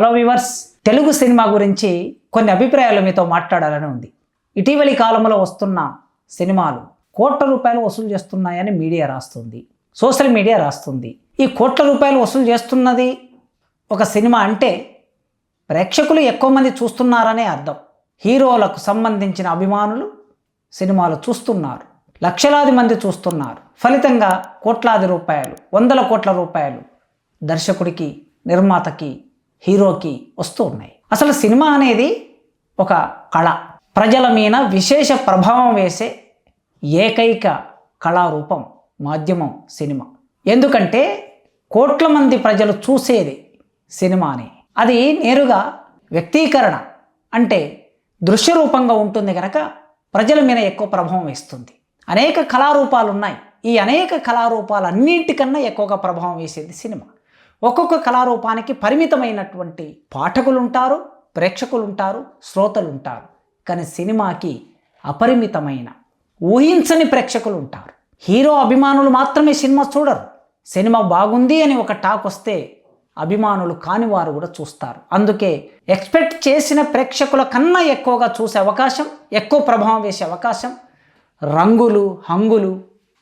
Hello viewers Telugu cinema గురించి కొన్ని అభిప్రాయాలు మీతో మాట్లాడాలని ఉంది. ఇటీవలి కాలంలో వస్తున్న సినిమాలు కోట్ల రూపాయలు వసూలు చేస్తున్నాయని మీడియా రాస్తుంది. సోషల్ మీడియా రాస్తుంది. ఈ కోట్ల రూపాయలు వసూలు చేస్తున్నది ఒక సినిమా అంటే ప్రేక్షకులు ఎక్కువ మంది చూస్తున్నారనే అర్థం. హీరోలకు సంబంధించిన అభిమానులు సినిమాలు చూస్తున్నారు. లక్షలాది మంది చూస్తున్నారు. ఫలితంగా కోట్లాది రూపాయలు వందల కోట్ల రూపాయలు దర్శకుడికి నిర్మాతకి హీరోకి వస్తూ ఉన్నాయి. అసలు సినిమా అనేది ఒక కళ. ప్రజల మీద విశేష ప్రభావం వేసే ఏకైక కళారూపం మాధ్యమం సినిమా. ఎందుకంటే కోట్ల మంది ప్రజలు చూసేది సినిమాని. అది నేరుగా వ్యక్తీకరణ అంటే దృశ్య రూపంగా ఉంటుంది కనుక ప్రజల మీద ఎక్కువ ప్రభావం వేస్తుంది. అనేక కళారూపాలు ఉన్నాయి ఈ అనేక కళారూపాలన్నింటికన్నా ఎక్కువగా ప్రభావం వేసేది సినిమా. ఒక్కొక్క కళారూపానికి పరిమితమైనటువంటి పాఠకులుంటారు ప్రేక్షకులుంటారు శ్రోతలుంటారు. కానీ సినిమాకి అపరిమితమైన ఊహించని ప్రేక్షకులు ఉంటారు హీరో అభిమానులు మాత్రమే సినిమా చూడరు. సినిమా బాగుంది అని ఒక టాక్ వస్తే అభిమానులు కాని వారు కూడా చూస్తారు. అందుకే ఎక్స్పెక్ట్ చేసిన ప్రేక్షకుల కన్నా ఎక్కువగా చూసే అవకాశం ఎక్కువ ప్రభావం వేసే అవకాశం రంగులు హంగులు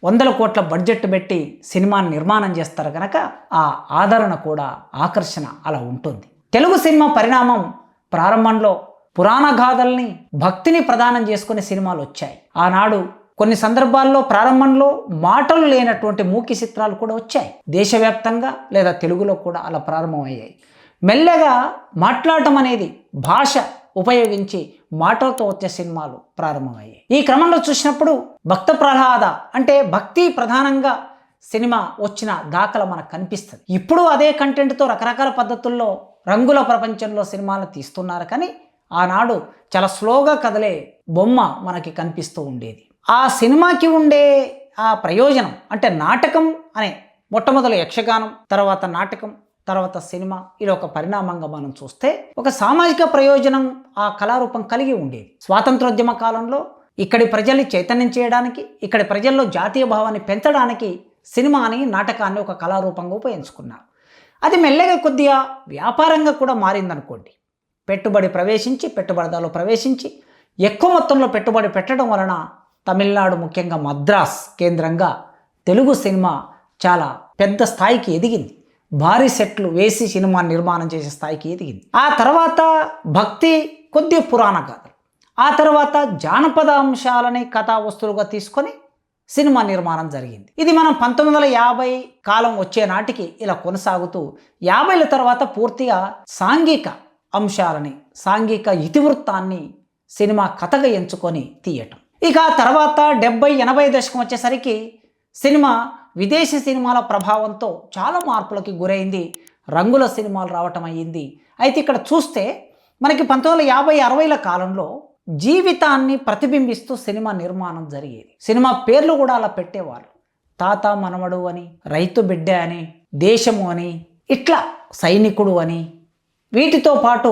వందల కోట్ల బడ్జెట్ పెట్టి సినిమాని నిర్మాణం చేస్తారు కనుక ఆ ఆదరణ కూడా ఆకర్షణ అలా ఉంటుంది. తెలుగు సినిమా పరిణామం ప్రారంభంలో పురాణ గాథల్ని భక్తిని ప్రదానం చేసుకునే సినిమాలు వచ్చాయి. ఆనాడు కొన్ని సందర్భాల్లో ప్రారంభంలో మాటలు లేనటువంటి మూకి చిత్రాలు కూడా వచ్చాయి. దేశవ్యాప్తంగా లేదా తెలుగులో కూడా అలా ప్రారంభమయ్యాయి. మెల్లగా మాట్లాడటం అనేది భాష ఉపయోగించి మాటలతో వచ్చే సినిమాలు ప్రారంభమయ్యాయి. ఈ క్రమంలో చూసినప్పుడు భక్త ప్రహ్లాద అంటే భక్తి ప్రధానంగా సినిమా వచ్చిన దాఖల మనకు కనిపిస్తుంది. ఇప్పుడు అదే కంటెంట్తో రకరకాల పద్ధతుల్లో రంగుల ప్రపంచంలో సినిమాలు తీస్తున్నారు కానీ ఆనాడు చాలా స్లోగా కదలే బొమ్మ మనకి కనిపిస్తూ ఉండేది. ఆ సినిమాకి ఉండే ఆ ప్రయోజనం అంటే నాటకం అనే మొట్టమొదలు యక్షగానం తర్వాత నాటకం తర్వాత సినిమా ఇలా ఒక పరిణామంగా మనం చూస్తే ఒక సామాజిక ప్రయోజనం ఆ కళారూపం కలిగి ఉండేది. స్వాతంత్రోద్యమ కాలంలో ఇక్కడి ప్రజల్ని చైతన్యం చేయడానికి ఇక్కడి ప్రజల్లో జాతీయ భావాన్ని పెంచడానికి సినిమాని నాటకాన్ని ఒక కళారూపంగా ఉపయోగించుకున్నారు. అది మెల్లగా కొద్దిగా వ్యాపారంగా కూడా మారిందనుకోండి. పెట్టుబడి ప్రవేశించి పెట్టుబడిదారులు ప్రవేశించి ఎక్కువ మొత్తంలో పెట్టుబడి పెట్టడం వలన తమిళనాడు ముఖ్యంగా మద్రాస్ కేంద్రంగా తెలుగు సినిమా చాలా పెద్ద స్థాయికి ఎదిగింది. భారీ సెట్లు వేసి సినిమా నిర్మాణం చేసే స్థాయికి ఎదిగింది. ఆ తర్వాత భక్తి కొద్ది పురాణ కథలు ఆ తర్వాత జానపద అంశాలని కథా వస్తువులుగా తీసుకొని సినిమా నిర్మాణం జరిగింది. ఇది మనం పంతొమ్మిది వందల యాభై కాలం వచ్చే నాటికి ఇలా కొనసాగుతూ యాభైల తర్వాత పూర్తిగా సాంఘిక అంశాలని సాంఘిక ఇతివృత్తాన్ని సినిమా కథగా ఎంచుకొని తీయటం. ఇక తర్వాత డెబ్బై ఎనభై దశకం వచ్చేసరికి సినిమా విదేశీ సినిమాల ప్రభావంతో చాలా మార్పులకి గురైంది. రంగుల సినిమాలు రావటం అయ్యింది. అయితే ఇక్కడ చూస్తే మనకి పంతొమ్మిది వందల యాభై అరవైల కాలంలో జీవితాన్ని ప్రతిబింబిస్తూ సినిమా నిర్మాణం జరిగేది. సినిమా పేర్లు కూడా అలా పెట్టేవారు తాత మనవడు అని రైతు బిడ్డ అని దేశము అని ఇట్లా సైనికుడు అని వీటితో పాటు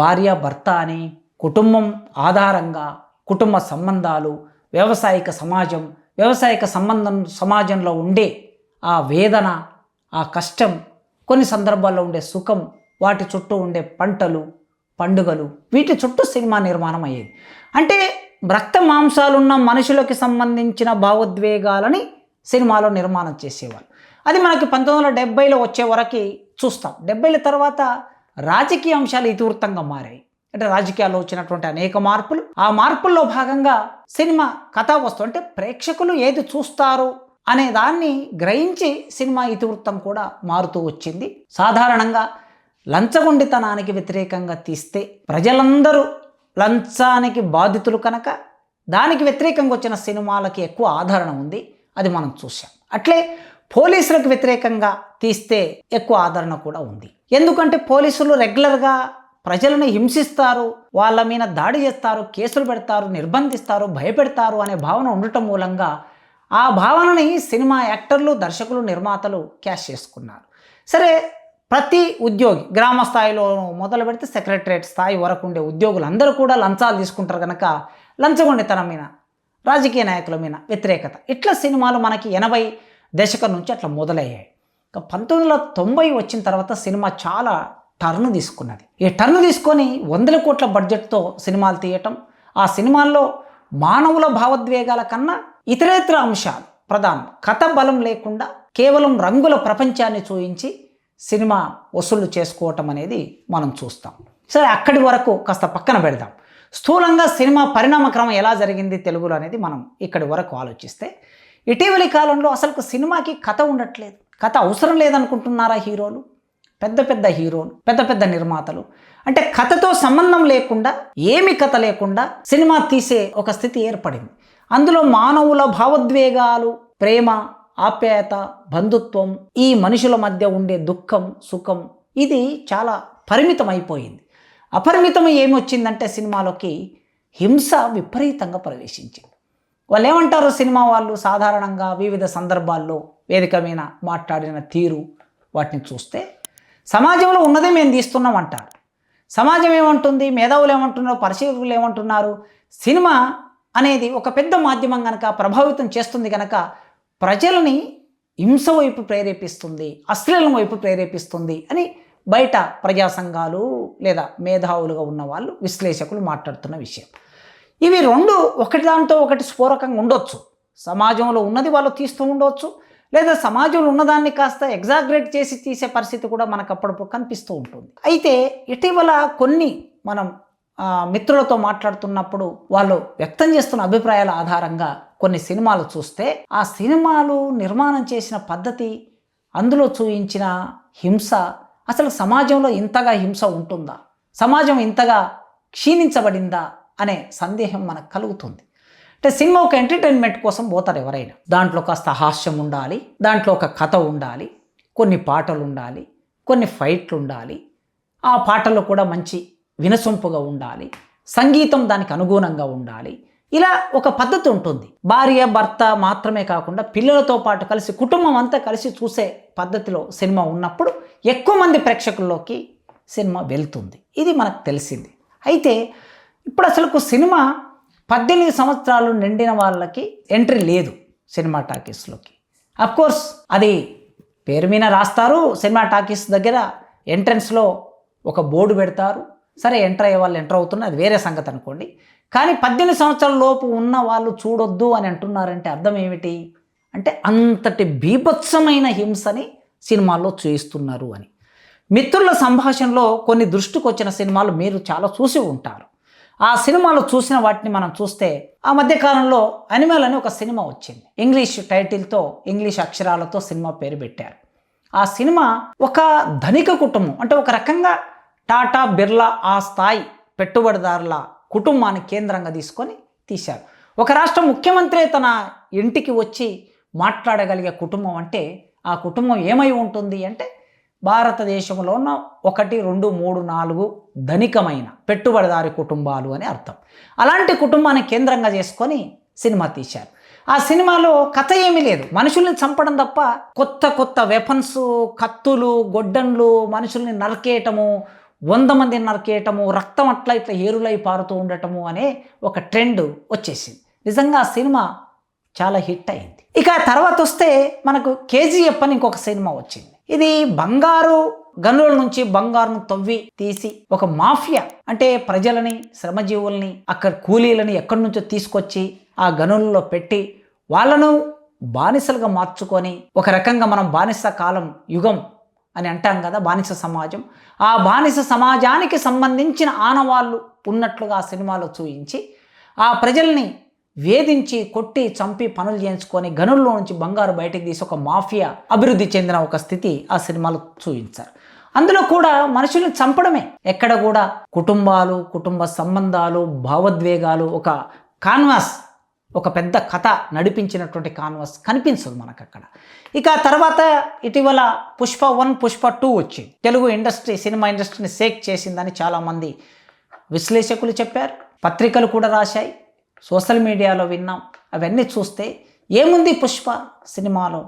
భార్య భర్త అని కుటుంబం ఆధారంగా కుటుంబ సంబంధాలు వ్యవసాయిక సమాజం వ్యవసాయక సంబంధం సమాజంలో ఉండే ఆ వేదన ఆ కష్టం కొన్ని సందర్భాల్లో ఉండే సుఖం వాటి చుట్టూ ఉండే పంటలు పండుగలు వీటి చుట్టూ సినిమా నిర్మాణం అయ్యేది. అంటే రక్త మాంసాలున్న మనుషులకి సంబంధించిన భావోద్వేగాలని సినిమాలో నిర్మాణం చేసేవాళ్ళు. అది మనకి పంతొమ్మిది వందల డెబ్బైలో వచ్చే వరకు చూస్తాం. డెబ్బైల తర్వాత రాజకీయ అంశాలు ఇతివృత్తంగా మారాయి. అంటే రాజకీయాల్లో వచ్చినటువంటి అనేక మార్పులు ఆ మార్పుల్లో భాగంగా సినిమా కథా వస్తువు అంటే ప్రేక్షకులు ఏది చూస్తారు అనే దాన్ని గ్రహించి సినిమా ఇతివృత్తం కూడా మారుతూ వచ్చింది. సాధారణంగా లంచగొండితనానికి వ్యతిరేకంగా తీస్తే ప్రజలందరూ లంచానికి బాధితులు కనుక దానికి వ్యతిరేకంగా వచ్చిన సినిమాలకి ఎక్కువ ఆదరణ ఉంది. అది మనం చూసాం అట్లే పోలీసులకు వ్యతిరేకంగా తీస్తే ఎక్కువ ఆదరణ కూడా ఉంది. ఎందుకంటే పోలీసులు రెగ్యులర్గా ప్రజలను హింసిస్తారు వాళ్ళ మీద దాడి చేస్తారు కేసులు పెడతారు నిర్బంధిస్తారు భయపెడతారు అనే భావన ఉండటం మూలంగా ఆ భావనని సినిమా యాక్టర్లు దర్శకులు నిర్మాతలు క్యాష్ చేసుకున్నారు. సరే ప్రతి ఉద్యోగి గ్రామ స్థాయిలో మొదలు పెడితే సెక్రటరేట్ స్థాయి వరకు ఉండే ఉద్యోగులు అందరూ కూడా లంచాలు తీసుకుంటారు కనుక లంచగొండితనం మీద రాజకీయ నాయకుల మీద వ్యతిరేకత. ఇట్లా సినిమాలు మనకి ఎనభై దశకం నుంచి అట్లా మొదలయ్యాయి. ఇంకా పంతొమ్మిది వందల తొంభై వచ్చిన తర్వాత సినిమా చాలా టర్న్ తీసుకున్నది. ఈ టర్న్ తీసుకొని వందల కోట్ల బడ్జెట్తో సినిమాలు తీయటం ఆ సినిమాల్లో మానవుల భావోద్వేగాల కన్నా ఇతరేతర అంశాలు ప్రధానం. కథ బలం లేకుండా కేవలం రంగుల ప్రపంచాన్ని చూయించి సినిమా వసూళ్ళు చేసుకోవటం అనేది మనం చూస్తాం. సరే అక్కడి వరకు కాస్త పక్కన పెడదాం. స్థూలంగా సినిమా పరిణామక్రమం ఎలా జరిగింది తెలుగులో అనేది మనం ఇక్కడి వరకు ఆలోచిస్తే ఇటీవలి కాలంలో అసలు సినిమాకి కథ ఉండట్లేదు. కథ అవసరం లేదనుకుంటున్నారా హీరోలు? పెద్ద పెద్ద హీరోలు పెద్ద పెద్ద నిర్మాతలు. అంటే కథతో సంబంధం లేకుండా ఏమి కథ లేకుండా సినిమా తీసే ఒక స్థితి ఏర్పడింది. అందులో మానవుల భావోద్వేగాలు ప్రేమ ఆప్యాయత బంధుత్వం ఈ మనుషుల మధ్య ఉండే దుఃఖం సుఖం ఇది చాలా పరిమితం అయిపోయింది అపరిమితం ఏమొచ్చిందంటే సినిమాలోకి హింస విపరీతంగా ప్రవేశించింది. వాళ్ళు ఏమంటారు సినిమా వాళ్ళు? సాధారణంగా వివిధ సందర్భాల్లో వేదిక మీద మాట్లాడిన తీరు వాటిని చూస్తే సమాజంలో ఉన్నదే మేము తీస్తున్నాం అంటారు సమాజం ఏమంటుంది? మేధావులు ఏమంటున్నారు? పరిశీలకులు ఏమంటున్నారు? సినిమా అనేది ఒక పెద్ద మాధ్యమం కనుక ప్రభావితం చేస్తుంది కనుక ప్రజలని హింస వైపు ప్రేరేపిస్తుంది అశ్లీలం వైపు ప్రేరేపిస్తుంది అని బయట ప్రజా సంఘాలు లేదా మేధావులుగా ఉన్న వాళ్ళు విశ్లేషకులు మాట్లాడుతున్న విషయం. ఇవి రెండు ఒకటి దాంతో ఒకటి స్ఫోరకంగా ఉండొచ్చు. సమాజంలో ఉన్నది వాళ్ళు తీస్తూ ఉండవచ్చు లేదా సమాజంలో ఉన్నదాన్ని కాస్త ఎగ్జాగ్రేట్ చేసి తీసే పరిస్థితి కూడా మనకు అప్పుడప్పుడు కనిపిస్తూ ఉంటుంది. అయితే ఇటీవల కొన్ని మనం మిత్రులతో మాట్లాడుతున్నప్పుడు వాళ్ళు వ్యక్తం చేస్తున్న అభిప్రాయాల ఆధారంగా కొన్ని సినిమాలు చూస్తే ఆ సినిమాలు నిర్మాణం చేసిన పద్ధతి అందులో చూయించిన హింస అసలు సమాజంలో ఇంతగా హింస ఉంటుందా? సమాజం ఇంతగా క్షీణించబడిందా? అనే సందేహం మనకు కలుగుతుంది. అంటే సినిమా ఒక ఎంటర్టైన్మెంట్ కోసం పోతారు ఎవరైనా. దాంట్లో కాస్త హాస్యం ఉండాలి దాంట్లో ఒక కథ ఉండాలి కొన్ని పాటలు ఉండాలి కొన్ని ఫైట్లు ఉండాలి ఆ పాటల్లో కూడా మంచి వినసొంపుగా ఉండాలి సంగీతం దానికి అనుగుణంగా ఉండాలి. ఇలా ఒక పద్ధతి ఉంటుంది. భార్య భర్త మాత్రమే కాకుండా పిల్లలతో పాటు కలిసి కుటుంబం అంతా కలిసి చూసే పద్ధతిలో సినిమా ఉన్నప్పుడు ఎక్కువ మంది ప్రేక్షకుల్లోకి సినిమా వెళ్తుంది. ఇది మనకు తెలిసింది. అయితే ఇప్పుడు అసలు సినిమా పద్దెనిమిది సంవత్సరాలు నిండిన వాళ్ళకి ఎంట్రీ లేదు సినిమా టాకీస్లోకి. కోర్స్ అది పేరు మీద రాస్తారు సినిమా టాకీస్ దగ్గర ఎంట్రన్స్లో ఒక బోర్డు పెడతారు. సరే ఎంటర్ అయ్యే వాళ్ళు ఎంటర్ అవుతున్నారు అది వేరే సంగతి అనుకోండి. కానీ పద్దెనిమిది సంవత్సరాల లోపు ఉన్న వాళ్ళు చూడొద్దు అని అంటున్నారంటే అర్థం ఏమిటి? అంటే అంతటి బీభత్సమైన హింసని సినిమాల్లో చూయిస్తున్నారు అని. మిత్రుల సంభాషణలో కొన్ని దృష్టికి వచ్చిన సినిమాలు మీరు చాలా చూసి ఉంటారు. ఆ సినిమాలో చూసిన వాటిని మనం చూస్తే ఆ మధ్య కాలంలో అనిమల్ అని ఒక సినిమా వచ్చింది. ఇంగ్లీష్ టైటిల్తో ఇంగ్లీష్ అక్షరాలతో సినిమా పేరు పెట్టారు. ఆ సినిమా ఒక ధనిక కుటుంబం అంటే ఒక రకంగా టాటా బిర్లా ఆ స్థాయి పెట్టుబడిదారుల కుటుంబాన్ని కేంద్రంగా తీసుకొని తీశారు. ఒక రాష్ట్ర ముఖ్యమంత్రి తన ఇంటికి వచ్చి మాట్లాడగలిగే కుటుంబం అంటే ఆ కుటుంబం ఏమై ఉంటుంది అంటే భారతదేశంలో ఉన్న ఒకటి రెండు మూడు నాలుగు ధనికమైన పెట్టుబడిదారి కుటుంబాలు అని అర్థం. అలాంటి కుటుంబాన్ని కేంద్రంగా చేసుకొని సినిమా తీశారు. ఆ సినిమాలో కథ ఏమీ లేదు. మనుషుల్ని చంపడం తప్ప కొత్త కొత్త వెపన్స్ కత్తులు గొడ్డన్లు మనుషుల్ని నరికేయటము వంద మందిని నరికేయటము రక్తం అట్లా ఇట్లా ఏరులై పారుతూ ఉండటము అనే ఒక ట్రెండ్ వచ్చేసింది. నిజంగా ఆ సినిమా చాలా హిట్ అయింది. ఇక తర్వాత వస్తే మనకు కేజీఎఫ్ అని ఇంకొక సినిమా వచ్చింది. ఇది బంగారు గనుల నుంచి బంగారును తవ్వి తీసి ఒక మాఫియా అంటే ప్రజలని శ్రమజీవుల్ని అక్కడ కూలీలని ఎక్కడి నుంచో తీసుకొచ్చి ఆ గనులలో పెట్టి వాళ్ళను బానిసలుగా మార్చుకొని ఒక రకంగా మనం బానిస కాలం యుగం అని అంటాం కదా బానిస సమాజం. ఆ బానిస సమాజానికి సంబంధించిన ఆనవాళ్ళు ఉన్నట్లుగా ఆ సినిమాలో చూయించి ఆ ప్రజల్ని వేధించి కొట్టి చంపి పనులు చేయించుకొని గనుల్లో నుంచి బంగారు బయటకు తీసి ఒక మాఫియా అభివృద్ధి చెందిన ఒక స్థితి ఆ సినిమాలో చూపించారు. అందులో కూడా మనుషుల్ని చంపడమే. ఎక్కడ కూడా కుటుంబాలు కుటుంబ సంబంధాలు భావోద్వేగాలు ఒక కాన్వాస్ ఒక పెద్ద కథ నడిపించినటువంటి కాన్వాస్ కనిపించదు మనకు అక్కడ ఇక తర్వాత ఇటీవల పుష్ప వన్ పుష్ప టూ వచ్చి తెలుగు ఇండస్ట్రీ సినిమా ఇండస్ట్రీని సేక్ చేసిందని చాలామంది విశ్లేషకులు చెప్పారు. పత్రికలు కూడా రాశాయి. సోషల్ మీడియాలో విన్నాం. అవన్నీ చూస్తే ఏముంది పుష్ప సినిమాలో?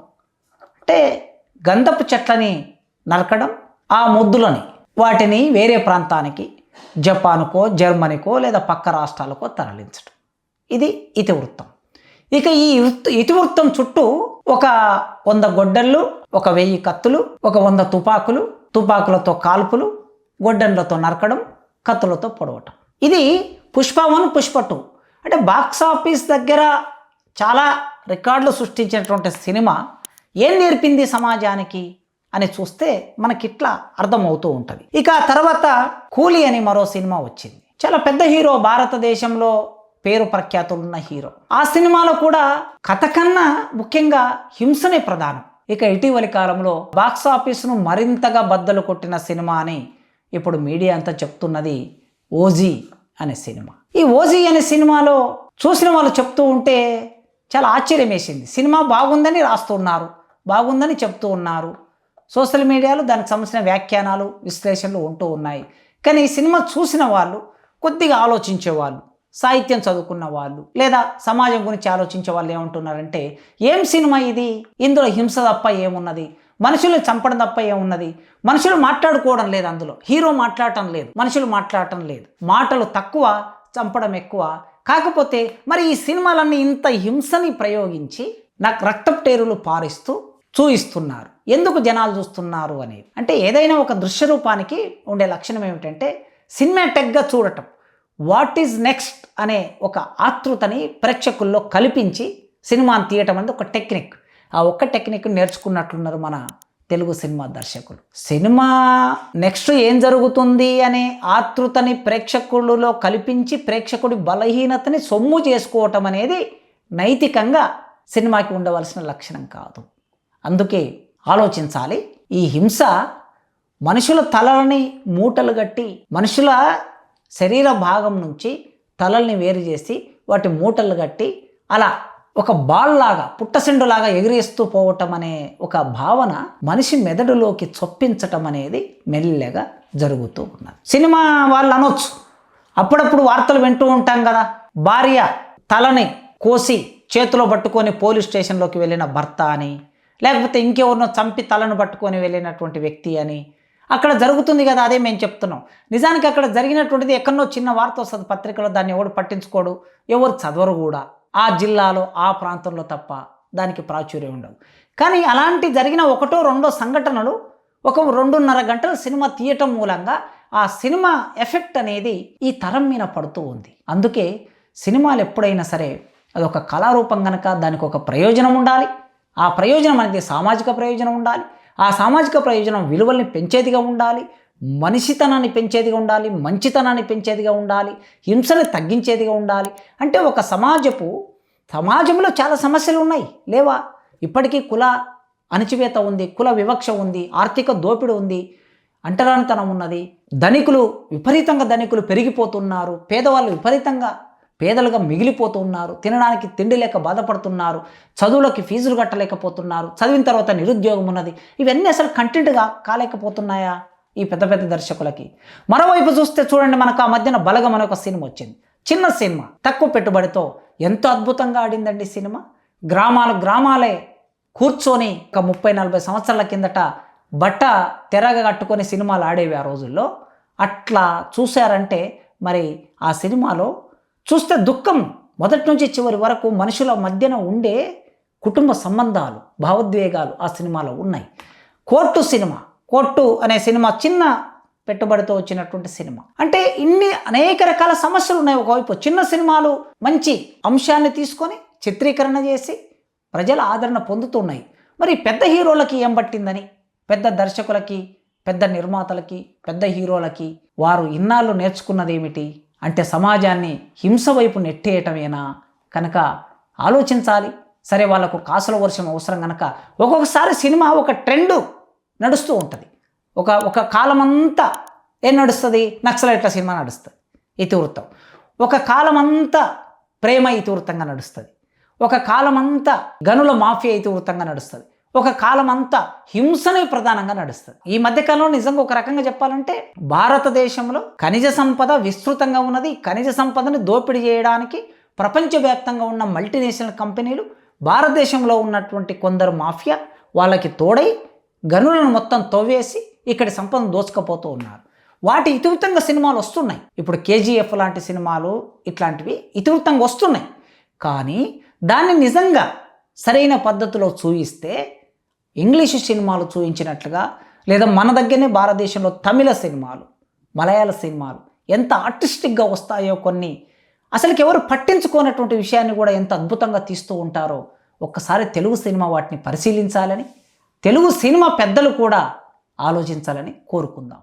అంటే గంధపు చెట్లని నరకడం ఆ ముద్దులని. వాటిని వేరే ప్రాంతానికి జపాన్కో జర్మనీకో లేదా పక్క రాష్ట్రాలకో తరలించడం. ఇది ఇతివృత్తం. ఇక ఈ వృత్త- ఇతివృత్తం చుట్టూ ఒక వంద గొడ్డళ్ళు ఒక వెయ్యి కత్తులు ఒక వంద తుపాకులు తుపాకులతో కాల్పులు గొడ్డళ్ళతో నరకడం కత్తులతో పొడవటం. ఇది పుష్ప వన్ పుష్ప టూ. అంటే బాక్స్ ఆఫీస్ దగ్గర చాలా రికార్డులు సృష్టించినటువంటి సినిమా ఏం నేర్పింది సమాజానికి అని చూస్తే మనకిట్లా అర్థమవుతూ ఉంటుంది. ఇక ఆ తర్వాత కూలీ అని మరో సినిమా వచ్చింది. చాలా పెద్ద హీరో భారతదేశంలో పేరు ప్రఖ్యాతులున్న హీరో. ఆ సినిమాలో కూడా కథ కన్నా ముఖ్యంగా హింసనే ప్రధానం. ఇక ఇటీవలి కాలంలో బాక్స్ ఆఫీస్ను మరింతగా బద్దలు కొట్టిన సినిమా అని ఇప్పుడు మీడియా అంతా చెప్తున్నది ఓజీ అనే సినిమా. ఈ ఓజీ అనే సినిమాలో చూసిన వాళ్ళు చెప్తూ ఉంటే చాలా ఆశ్చర్యం వేసింది సినిమా బాగుందని రాస్తున్నారు బాగుందని చెప్తూ ఉన్నారు. సోషల్ మీడియాలో దానికి సంబంధించిన వ్యాఖ్యానాలు విశ్లేషణలు ఉంటూ ఉన్నాయి. కానీ ఈ సినిమా చూసిన వాళ్ళు కొద్దిగా ఆలోచించే వాళ్ళు సాహిత్యం చదువుకున్న వాళ్ళు లేదా సమాజం గురించి ఆలోచించే వాళ్ళు ఏమంటున్నారంటే ఏం సినిమా ఇది? ఇందులో హింస తప్ప ఏమున్నది? మనుషుల్ని చంపడం తప్ప ఏమున్నది? మనుషులు మాట్లాడుకోవడం లేదు అందులో హీరో మాట్లాడటం లేదు మనుషులు మాట్లాడటం లేదు. మాటలు తక్కువ చంపడం ఎక్కువ. కాకపోతే మరి ఈ సినిమాలన్నీ ఇంత హింసని ప్రయోగించి నాకు రక్తప్టేరులు పారిస్తూ చూయిస్తున్నారు. ఎందుకు జనాలు చూస్తున్నారు అనేది. అంటే ఏదైనా ఒక దృశ్య రూపానికి ఉండే లక్షణం ఏమిటంటే సినిమాటెక్గా చూడటం. వాట్ ఈజ్ నెక్స్ట్ అనే ఒక ఆతృతని ప్రేక్షకుల్లో కల్పించి సినిమాని తీయటం అనేది ఒక టెక్నిక్. ఆ ఒక్క టెక్నిక్ నేర్చుకున్నట్లున్నారు మన తెలుగు సినిమా దర్శకులు. సినిమా నెక్స్ట్ ఏం జరుగుతుంది అనే ఆతృతని ప్రేక్షకులలో కల్పించి ప్రేక్షకుడి బలహీనతని సొమ్ము చేసుకోవటం అనేది నైతికంగా సినిమాకి ఉండవలసిన లక్షణం కాదు. అందుకే ఆలోచించాలి ఈ హింస మనుషుల తలలని మూటలు కట్టి మనుషుల శరీర భాగం నుంచి తలల్ని వేరు చేసి వాటి మూటలు కట్టి అలా ఒక బాల్ లాగా పుట్టసిండులాగా ఎగిరేస్తూ పోవటం అనే ఒక భావన మనిషి మెదడులోకి చొప్పించటం అనేది మెల్లగా జరుగుతూ ఉన్నది. సినిమా వాళ్ళు అనొచ్చు. అప్పుడప్పుడు వార్తలు వింటూ ఉంటాం కదా. భార్య తలని కోసి చేతిలో పట్టుకొని పోలీస్ స్టేషన్లోకి వెళ్ళిన భర్త అని లేకపోతే ఇంకెవరినో చంపి తలను పట్టుకొని వెళ్ళినటువంటి వ్యక్తి అని. అక్కడ జరుగుతుంది కదా అదే మేము చెప్తున్నాం. నిజానికి అక్కడ జరిగినటువంటిది ఎక్కడనో చిన్న వార్త వస్తుంది పత్రికలో దాన్ని ఎవడు పట్టించుకోడు. ఎవరు చదవరు కూడా. ఆ జిల్లాలో ఆ ప్రాంతంలో తప్ప దానికి ప్రాచుర్యం ఉండదు. కానీ అలాంటి జరిగిన ఒకటో రెండో సంఘటనలు ఒక రెండున్నర గంటల సినిమా తీయటం మూలంగా ఆ సినిమా ఎఫెక్ట్ అనేది ఈ తరం మీద పడుతూ ఉంది. అందుకే సినిమాలు ఎప్పుడైనా సరే అది ఒక కళారూపం కనుక దానికి ఒక ప్రయోజనం ఉండాలి. ఆ ప్రయోజనం అనేది సామాజిక ప్రయోజనం ఉండాలి. ఆ సామాజిక ప్రయోజనం విలువల్ని పెంచేదిగా ఉండాలి. మనిషితనాన్ని పెంచేదిగా ఉండాలి మంచితనాన్ని పెంచేదిగా ఉండాలి హింసను తగ్గించేదిగా ఉండాలి. అంటే ఒక సమాజపు సమాజంలో చాలా సమస్యలు ఉన్నాయి లేవా? ఇప్పటికీ కుల అణచివేత ఉంది కుల వివక్ష ఉంది ఆర్థిక దోపిడి ఉంది అంటరానితనం ఉన్నది. ధనికులు విపరీతంగా ధనికులు పెరిగిపోతున్నారు పేదవాళ్ళు విపరీతంగా పేదలుగా మిగిలిపోతున్నారు తినడానికి తిండి లేక బాధపడుతున్నారు చదువులకి ఫీజులు కట్టలేకపోతున్నారు చదివిన తర్వాత నిరుద్యోగం ఉన్నది. ఇవన్నీ అసలు కంటెంట్గా కాలేకపోతున్నాయా? ఈ పెద్ద పెద్ద దర్శకులకి. మరోవైపు చూస్తే చూడండి మనకు ఆ మధ్యన బలగం అనే ఒక సినిమా వచ్చింది. చిన్న సినిమా. తక్కువ పెట్టుబడితో ఎంతో అద్భుతంగా ఆడిందండి సినిమా. గ్రామాలు గ్రామాలే కూర్చొని ఒక ముప్పై నలభై సంవత్సరాల కిందట బట్ట తెరగ కట్టుకొని సినిమాలు ఆడేవి ఆ రోజుల్లో. అట్లా చూశారంటే మరి ఆ సినిమాలో చూస్తే దుఃఖం. మొదటి నుంచి చివరి వరకు మనుషుల మధ్యన ఉండే కుటుంబ సంబంధాలు భావోద్వేగాలు ఆ సినిమాలో ఉన్నాయి. Court cinema. కొట్టు అనే సినిమా చిన్న పెట్టుబడితో వచ్చినటువంటి సినిమా. అంటే ఇన్ని అనేక రకాల సమస్యలు ఉన్నాయి. ఒకవైపు చిన్న సినిమాలు మంచి అంశాన్ని తీసుకొని చిత్రీకరణ చేసి ప్రజల ఆదరణ పొందుతున్నాయి. మరి పెద్ద హీరోలకి ఏం పట్టిందని? పెద్ద దర్శకులకి పెద్ద నిర్మాతలకి పెద్ద హీరోలకి వారు ఇన్నాళ్ళు నేర్చుకున్నది ఏమిటి అంటే సమాజాన్ని హింస వైపు నెట్టేయటమేనా? కనుక ఆలోచించాలి. సరే వాళ్ళకు కాసుల వర్షం అవసరం కనుక ఒక్కొక్కసారి సినిమా ఒక ట్రెండ్. నడుస్తూ ఉంటుంది. ఒక ఒక కాలమంతా ఏం నడుస్తుంది? నక్సలైట్ల సినిమా నడుస్తుంది ఇతివృత్తం ఒక కాలమంతా ప్రేమ ఇతివృత్తంగా నడుస్తుంది. ఒక కాలమంతా గనుల మాఫియా ఇతివృత్తంగా నడుస్తుంది. ఒక కాలం అంతా హింసనే ప్రధానంగా నడుస్తుంది. ఈ మధ్యకాలంలో నిజంగా ఒక రకంగా చెప్పాలంటే భారతదేశంలో ఖనిజ సంపద విస్తృతంగా ఉన్నది. ఖనిజ సంపదని దోపిడీ చేయడానికి ప్రపంచవ్యాప్తంగా ఉన్న మల్టీనేషనల్ కంపెనీలు భారతదేశంలో ఉన్నటువంటి కొందరు మాఫియా వాళ్ళకి తోడై గనులను మొత్తం తవ్వేసి ఇక్కడి సంపదను దోచుకపోతూ ఉన్నారు. వాటి ఇతివృత్తంగా సినిమాలు వస్తున్నాయి. ఇప్పుడు కేజీఎఫ్ లాంటి సినిమాలు ఇట్లాంటివి ఇతివృత్తంగా వస్తున్నాయి. కానీ దాన్ని నిజంగా సరైన పద్ధతిలో చూయిస్తే ఇంగ్లీషు సినిమాలు చూయించినట్లుగా లేదా మన దగ్గరనే భారతదేశంలో తమిళ సినిమాలు మలయాళ సినిమాలు ఎంత ఆర్టిస్టిక్గా వస్తాయో కొన్ని అసలుకి ఎవరు పట్టించుకోనటువంటి విషయాన్ని కూడా ఎంత అద్భుతంగా తీస్తూ ఉంటారో ఒక్కసారి తెలుగు సినిమా వాటిని పరిశీలించాలని తెలుగు సినిమా పెద్దలు కూడా ఆలోచించాలని కోరుకుందాం.